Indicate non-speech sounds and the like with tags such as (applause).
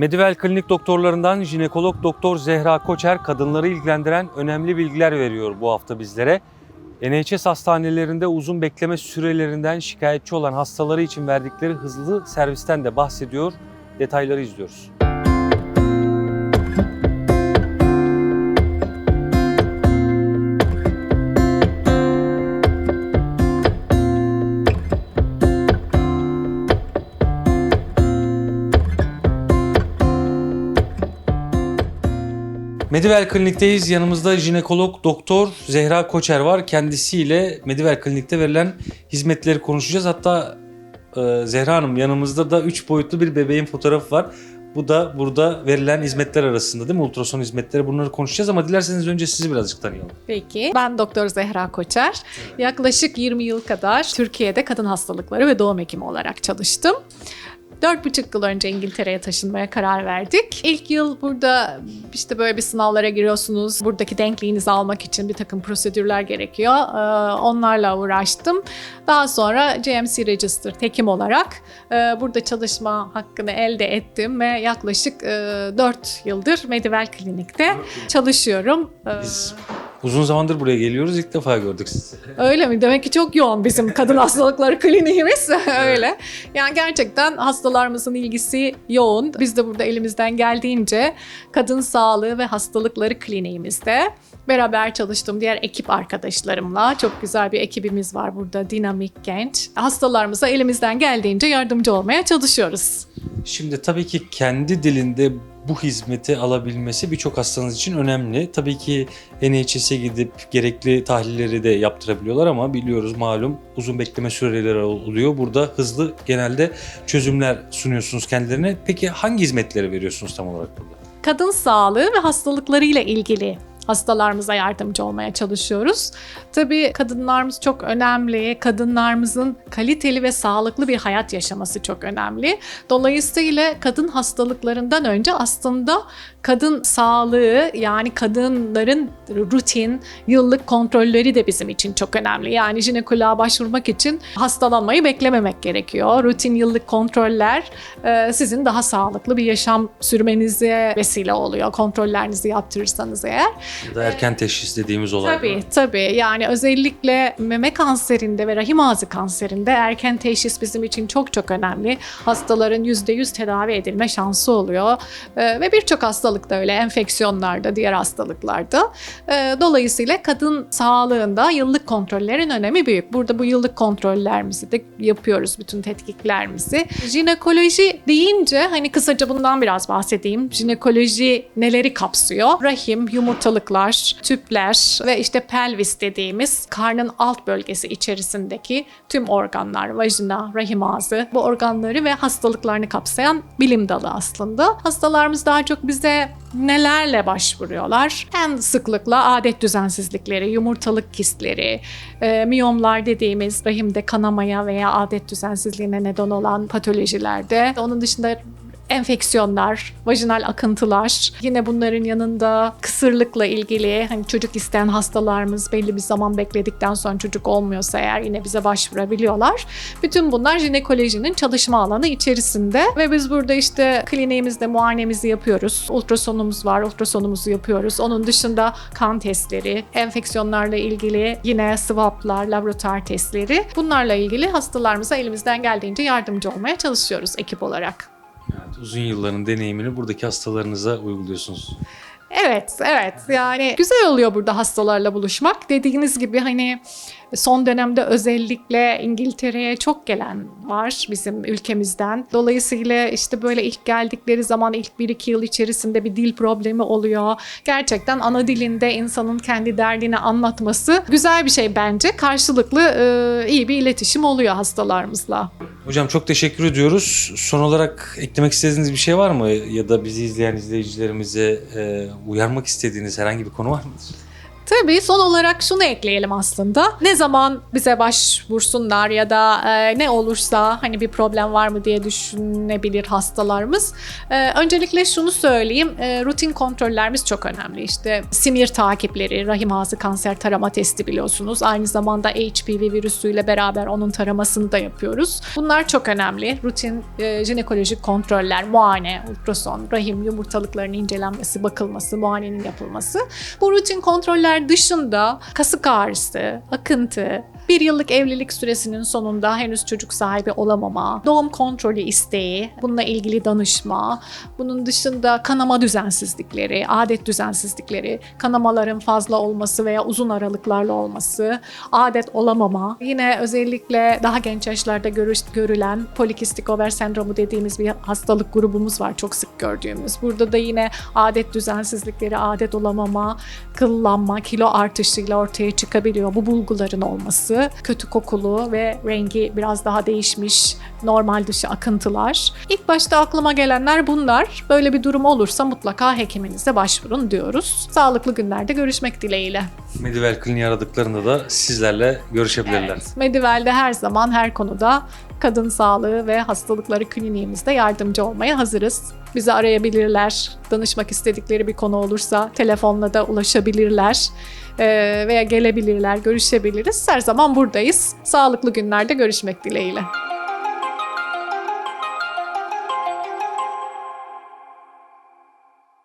Medivel Klinik doktorlarından jinekolog doktor Zehra Koçer kadınları ilgilendiren önemli bilgiler veriyor bu hafta bizlere. NHS hastanelerinde uzun bekleme sürelerinden şikayetçi olan hastaları için verdikleri hızlı servisten de bahsediyor. Detayları izliyoruz. Medivel Klinik'teyiz. Yanımızda jinekolog doktor Zehra Koçer var. Kendisiyle Medivel Klinik'te verilen hizmetleri konuşacağız. Hatta e, Zehra Hanım yanımızda da 3 boyutlu bir bebeğin fotoğrafı var. Bu da burada verilen hizmetler arasında değil mi? Ultrason hizmetleri bunları konuşacağız ama dilerseniz önce sizi birazcık tanıyalım. Peki. Ben Doktor Zehra Koçer. Yaklaşık 20 yıl kadar Türkiye'de kadın hastalıkları ve doğum hekimi olarak çalıştım. Dört buçuk yıl önce İngiltere'ye taşınmaya karar verdik. İlk yıl burada işte böyle bir sınavlara giriyorsunuz. Buradaki denkliğinizi almak için bir takım prosedürler gerekiyor. Ee, Onlarla uğraştım. Daha sonra GMC Registered hekim olarak e, burada çalışma hakkını elde ettim ve yaklaşık 4 yıldır Medivel Klinik'te çalışıyorum. Ee, Biz uzun zamandır buraya geliyoruz. İlk defa gördük sizi. Öyle mi? Demek ki çok yoğun bizim kadın (laughs) hastalıkları kliniğimiz. (laughs) Öyle. Yani gerçekten hastalarımızın ilgisi yoğun. Biz de burada elimizden geldiğince kadın sağlığı ve hastalıkları kliniğimizde beraber çalıştığım diğer ekip arkadaşlarımla çok güzel bir ekibimiz var burada dinamik genç. Hastalarımıza elimizden geldiğince yardımcı olmaya çalışıyoruz. Şimdi tabii ki kendi dilinde bu hizmeti alabilmesi birçok hastanız için önemli. Tabii ki NHS'e gidip gerekli tahlilleri de yaptırabiliyorlar ama biliyoruz malum uzun bekleme süreleri oluyor. Burada hızlı genelde çözümler sunuyorsunuz kendilerine. Peki hangi hizmetleri veriyorsunuz tam olarak burada? kadın sağlığı ve hastalıklarıyla ilgili hastalarımıza yardımcı olmaya çalışıyoruz. Tabii kadınlarımız çok önemli. Kadınlarımızın kaliteli ve sağlıklı bir hayat yaşaması çok önemli. Dolayısıyla kadın hastalıklarından önce aslında kadın sağlığı yani kadınların rutin yıllık kontrolleri de bizim için çok önemli. Yani jinekoloğa başvurmak için hastalanmayı beklememek gerekiyor. Rutin yıllık kontroller e, sizin daha sağlıklı bir yaşam sürmenize vesile oluyor. Kontrollerinizi yaptırırsanız eğer. Ya da erken teşhis dediğimiz olay. Tabii tabii yani özellikle meme kanserinde ve rahim ağzı kanserinde erken teşhis bizim için çok çok önemli. Hastaların %100 tedavi edilme şansı oluyor Ee, ve birçok hastalıkta öyle enfeksiyonlarda diğer hastalıklarda. Ee, dolayısıyla kadın sağlığında yıllık kontrollerin önemi büyük. Burada bu yıllık kontrollerimizi de yapıyoruz bütün tetkiklerimizi. Jinekoloji deyince hani kısaca bundan biraz bahsedeyim. Jinekoloji neleri kapsıyor? Rahim, yumurtalıklar, tüpler ve işte pelvis dediğimiz karnın alt bölgesi içerisindeki tüm organlar, vajina, rahim ağzı bu organları ve hastalıklarını kapsayan bilim dalı aslında. Hastalarımız daha çok bize nelerle başvuruyorlar? En sıklıkla adet düzensizlikleri, yumurtalık kistleri, e, miyomlar dediğimiz rahimde kanamaya veya adet düzensizliğine neden olan patolojilerde. Onun dışında enfeksiyonlar, vajinal akıntılar, yine bunların yanında kısırlıkla ilgili hani çocuk isteyen hastalarımız belli bir zaman bekledikten sonra çocuk olmuyorsa eğer yine bize başvurabiliyorlar. Bütün bunlar jinekolojinin çalışma alanı içerisinde ve biz burada işte kliniğimizde muayenemizi yapıyoruz. Ultrasonumuz var, ultrasonumuzu yapıyoruz. Onun dışında kan testleri, enfeksiyonlarla ilgili yine swaplar, laboratuvar testleri. Bunlarla ilgili hastalarımıza elimizden geldiğince yardımcı olmaya çalışıyoruz ekip olarak. Evet, uzun yılların deneyimini buradaki hastalarınıza uyguluyorsunuz. Evet, evet. Yani güzel oluyor burada hastalarla buluşmak. Dediğiniz gibi hani son dönemde özellikle İngiltere'ye çok gelen var bizim ülkemizden. Dolayısıyla işte böyle ilk geldikleri zaman ilk 1-2 yıl içerisinde bir dil problemi oluyor. Gerçekten ana dilinde insanın kendi derdini anlatması güzel bir şey bence. Karşılıklı e, iyi bir iletişim oluyor hastalarımızla. Hocam çok teşekkür ediyoruz. Son olarak eklemek istediğiniz bir şey var mı? Ya da bizi izleyen izleyicilerimize e, uyarmak istediğiniz herhangi bir konu var mıdır? Tabii son olarak şunu ekleyelim aslında. Ne zaman bize başvursunlar ya da e, ne olursa hani bir problem var mı diye düşünebilir hastalarımız. E, öncelikle şunu söyleyeyim. e, rutin kontrollerimiz çok önemli. İşte simir takipleri, rahim ağzı kanser tarama testi biliyorsunuz. Aynı zamanda HPV virüsüyle beraber onun taramasını da yapıyoruz. Bunlar çok önemli. Rutin e, jinekolojik kontroller, muayene, ultrason, rahim yumurtalıklarının incelenmesi, bakılması, muayenenin yapılması. Bu rutin kontroller dışında kasık ağrısı, akıntı, bir yıllık evlilik süresinin sonunda henüz çocuk sahibi olamama, doğum kontrolü isteği, bununla ilgili danışma, bunun dışında kanama düzensizlikleri, adet düzensizlikleri, kanamaların fazla olması veya uzun aralıklarla olması, adet olamama, yine özellikle daha genç yaşlarda görüş, görülen polikistik over sendromu dediğimiz bir hastalık grubumuz var çok sık gördüğümüz. Burada da yine adet düzensizlikleri, adet olamama, kıllanma, kilo artışıyla ortaya çıkabiliyor. Bu bulguların olması, kötü kokulu ve rengi biraz daha değişmiş normal dışı akıntılar. İlk başta aklıma gelenler bunlar. Böyle bir durum olursa mutlaka hekiminize başvurun diyoruz. Sağlıklı günlerde görüşmek dileğiyle. Medivel Kliniği aradıklarında da sizlerle görüşebilirler. Evet, Medivel'de her zaman her konuda kadın sağlığı ve hastalıkları kliniğimizde yardımcı olmaya hazırız. Bizi arayabilirler, danışmak istedikleri bir konu olursa telefonla da ulaşabilirler Ee, veya gelebilirler, görüşebiliriz. Her zaman buradayız. Sağlıklı günlerde görüşmek dileğiyle.